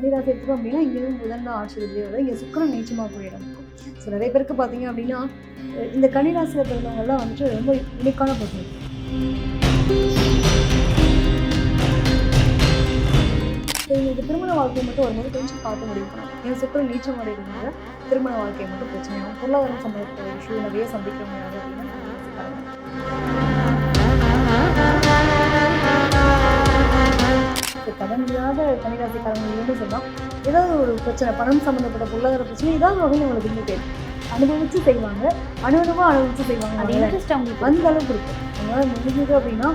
கன்னிராசி எடுத்துக்கோ அப்படின்னா இங்கேயும் புதன் தான் ஆட்சி இருக்கு வரும். இங்கே சுக்கரன் நீச்சமாக போயிடும். ஸோ நிறைய பேருக்கு பார்த்தீங்க அப்படின்னா இந்த கன்னிராசியில் பிறந்தவங்கெல்லாம் வந்துட்டு ரொம்ப யூனிக்கான பர்சன் ஸோ இவங்களுக்கு திருமண வாழ்க்கை மட்டும் வரும்போது கொஞ்சம் பார்த்து முடிவு பண்ணணும் என் சுக்கரம் நீச்சம் அடைகிறதுனால திருமண வாழ்க்கை மட்டும் பிரச்சனையாகும் பொருளாதாரம் சம்பந்தப்பட்ட விஷயம் நிறைய சந்திக்கிறவங்க யாரும் அப்படின்னா கன்னிராசிக்காரங்க. இல்லாத கன்னிராசிக்காரங்க சொன்னால் ஏதாவது ஒரு பிரச்சனை பணம் சம்மந்தப்பட்ட பொருளாதார பிரச்சனை ஏதாவது வகையில் இருந்துட்டே இருக்கும். அனுபவிச்சு செய்வாங்க அனுபவமாக அனுபவிச்சு செய்வாங்க அது அதனால இன்ட்ரெஸ்ட் அவங்களுக்கு அந்த அளவுக்கு இருக்கும் உங்களால் முடிஞ்சது அப்படின்னா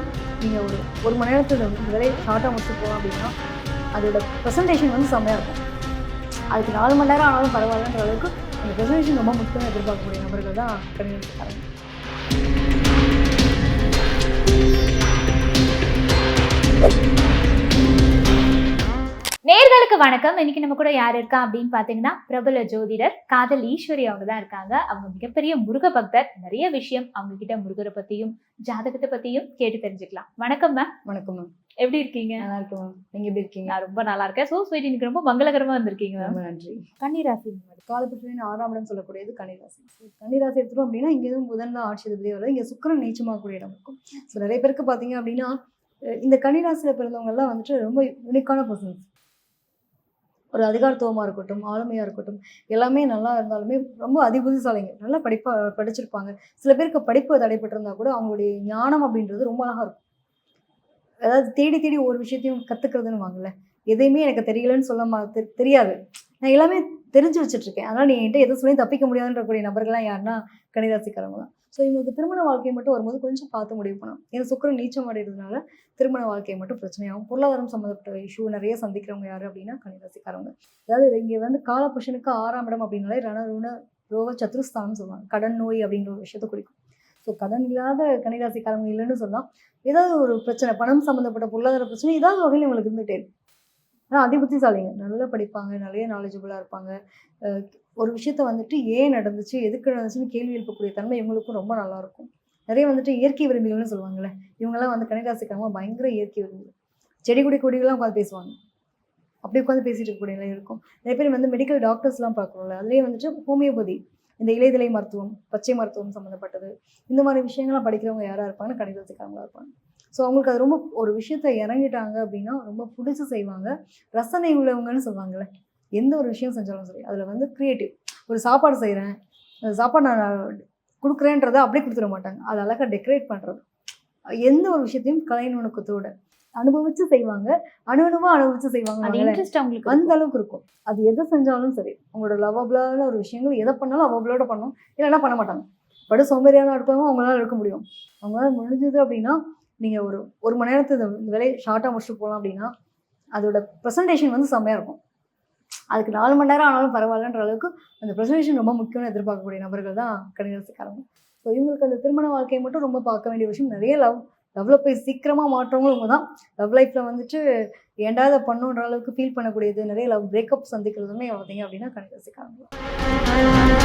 நீங்கள் ஒரு ஒரு மணி நேரத்தில் இந்த வேலையை ஷார்ட்டாக முடிச்சு போகலாம் அப்படின்னா அதோட ப்ரெசன்டேஷன் வந்து செம்மையாக இருக்கும் அதுக்கு நாலு மணி நேரம் ஆனாலும் பரவாயில்லன்ற அளவுக்கு அந்த ப்ரெசன்டேஷன் ரொம்ப முக்கியம் எதிர்பார்க்கக்கூடிய நபர்கள் தான் கணிதக்காரங்க வணக்கம். இன்னைக்கு நம்ம கூட யார் இருக்கா அப்படின்னு பாத்தீங்கன்னா பிரபல ஜோதிடர் காதல் ஈஸ்வரி அவங்க தான் இருக்காங்க. அவங்க மிகப்பெரிய முருக பக்தர். நிறைய விஷயம் அவங்க கிட்ட முருகரை பத்தியும் ஜாதகத்தை பத்தியும் கேட்டு தெரிஞ்சுக்கலாம். வணக்கம் மேம் வணக்கம் மேம் எப்படி இருக்கீங்க? நல்லா இருக்கு மேம் நீங்கள் எப்படி இருக்கீங்க? நான் ரொம்ப நல்லா இருக்கேன். சோ ஸ்வீட் இன்னைக்கு ரொம்ப மங்களகரமா வந்திருக்கீங்க மேம் ரொம்ப நன்றி. கன்னிராசி காலப்புற்றின் ஆறாம் இடம் சொல்லக்கூடியது கன்னிராசி. கன்னிராசி எடுத்துட்டோம் அப்படின்னா இங்கேயும் புதன் தான் ஆட்சி அதிபதியாக வருது இங்கே சுக்கிரன் நீச்சமாகக்கூடிய இடம் இருக்கும். ஸோ நிறைய பேருக்கு பார்த்தீங்க அப்படின்னா இந்த கன்னிராசியில் பிறந்தவங்கெல்லாம் வந்துட்டு ரொம்ப யூனிக்கான பர்சன்ஸ் ஒரு அதிகாரத்துவமாக இருக்கட்டும் ஆளுமையாக இருக்கட்டும் எல்லாமே நல்லா இருந்தாலுமே ரொம்ப அதிபுதிசாலிங்க. நல்லா படிப்பா படிச்சிருப்பாங்க. சில பேருக்கு படிப்பு தடைப்பட்டிருந்தா கூட அவங்களுடைய ஞானம் அப்படின்றது ரொம்ப அழகாக இருக்கும். அதாவது தேடி தேடி ஒரு விஷயத்தையும் கற்றுக்கிறதுன்னு வாங்கல. எதையுமே எனக்கு தெரியலன்னு சொல்ல மா தெ- தெரியாது. நான் எல்லாமே தெரிஞ்சு வச்சுட்ருக்கேன். அதனால் நீ என்கிட்ட எதை சொல்லி தப்பிக்க முடியாதுன்றக்கூடிய நபர்கள்லாம் யாருன்னா கணிராசிக்காரங்க தான். ஸோ இவங்களுக்கு திருமண வாழ்க்கையை மட்டும் வரும்போது கொஞ்சம் பார்த்து முடிவு பண்ணணும். ஏன்னா சுக்கரன் நீச்சம் அடைகிறதுனால திருமண வாழ்க்கையை மட்டும் பிரச்சனையாகும் பொருளாதாரம் சம்மந்தப்பட்ட இஷ்யூ நிறைய சந்திக்கிறவங்க யார் அப்படின்னா கணிராசிக்காரவங்க அதாவது இங்கே வந்து காலபுருஷனுக்கு ஆறாம் இடம் அப்படின்னாலே ரணருண ரோக சத்ருஸ்தானம் சொல்லுவாங்க. கடன் நோய் அப்படின்ற ஒரு விஷயத்தை குறிக்கும். ஸோ கடன் இல்லாத கணிராசிக்காரவங்க இல்லைன்னு சொல்லலாம். ஏதாவது ஒரு பிரச்சனை பணம் சம்மந்தப்பட்ட பொருளாதார பிரச்சனை ஏதாவது வகையில் இவங்களுக்கு இருந்துகிட்டே இருக்கும். ஆனால் அதிபுத்திசாலிங்க நல்லா படிப்பாங்க நிறைய நாலேஜபுளாக இருப்பாங்க. ஒரு விஷயத்த வந்துட்டு ஏன் நடந்துச்சு எதுக்கு நடந்துச்சுன்னு கேள்வி எழுப்பக்கூடிய தன்மை இவங்களுக்கும் ரொம்ப நல்லாயிருக்கும் நிறைய வந்துட்டு இயற்கை விரும்பிகள்னு சொல்லுவாங்கல்ல இவங்கெல்லாம் வந்து கணிராசிக்காரங்க பயங்கர இயற்கை விரும்பிகள். செடி கொடி கொடிகள்லாம் உட்காந்து பேசுவாங்க. அப்படி உட்காந்து பேசிட்டு இருக்கக்கூடிய நிலை இருக்கும். நிறைய பேர் வந்து மெடிக்கல் டாக்டர்ஸ்லாம் பார்க்குறோம்ல அதுலேயே வந்துட்டு ஹோமியோபதி இந்த இலைதலை மருத்துவம் பச்சை மருத்துவம் சம்மந்தப்பட்டது இந்த மாதிரி விஷயங்கள்லாம் படிக்கிறவங்க யாராக இருப்பாங்க கணிதத்துக்காரங்களா இருப்பாங்க. ஸோ அவங்களுக்கு அது ரொம்ப ஒரு விஷயத்த இறங்கிட்டாங்க அப்படின்னா ரொம்ப பிடிச்சி செய்வாங்க. ரசனை உள்ளவங்கன்னு சொல்லுவாங்கல்ல எந்த ஒரு விஷயம் செஞ்சாலும் சரி அதில் வந்து க்ரியேட்டிவ் ஒரு சாப்பாடு செய்கிறேன் அந்த சாப்பாடு நான் கொடுக்குறேன்றதை அப்படியே கொடுத்துட மாட்டாங்க. அதை அழகாக டெக்கரேட் பண்ணுறது எந்த ஒரு விஷயத்தையும் கலை நுணுக்கத்தோட அனுபவிச்சு செய்வாங்க. அணுவணுமா அனுபவிச்சு செய்வாங்க அது இன்ட்ரெஸ்ட் அவங்களுக்கு அந்த அளவுக்கு இருக்கும். அது எதை செஞ்சாலும் சரி உங்களோட லவபிளான ஒரு விஷயங்கள் எதை பண்ணாலும் அவங்களோட பண்ணும். இல்லைன்னா பண்ண மாட்டாங்க. படு சோம்பேறியான இருப்பவங்க அவங்களால இருக்க முடியும். அவங்களால முடிஞ்சது அப்படின்னா நீங்கள் ஒரு ஒரு மணி நேரத்தை இந்த வேலையை ஷார்ட்டாக முடிச்சுட்டு போகலாம் அப்படின்னா அதோட ப்ரெசன்டேஷன் வந்து செம்மையாக இருக்கும். அதுக்கு நாலு மணி நேரம் ஆனாலும் பரவாயில்லன்ற அளவுக்கு அந்த ப்ரெசன்டேஷன் ரொம்ப முக்கியம்னு எதிர்பார்க்கக்கூடிய நபர்கள் தான் கணிதத்துக்காரங்க. ஸோ இவங்களுக்கு அந்த திருமண வாழ்க்கையை மட்டும் ரொம்ப பார்க்க வேண்டிய விஷயம். நிறைய லவ் லவ்வில் போய் சீக்கிரமாக மாற்றவங்களும் இவங்க தான். லவ் லைஃப்பில் வந்துட்டு ஏண்டாவது இதை பண்ணுன்ற அளவுக்கு ஃபீல் பண்ணக்கூடியது. நிறைய லவ் பிரேக்கப் சந்திக்கிறதுமே பார்த்தீங்க அப்படின்னா கணிதத்துக்காரங்க.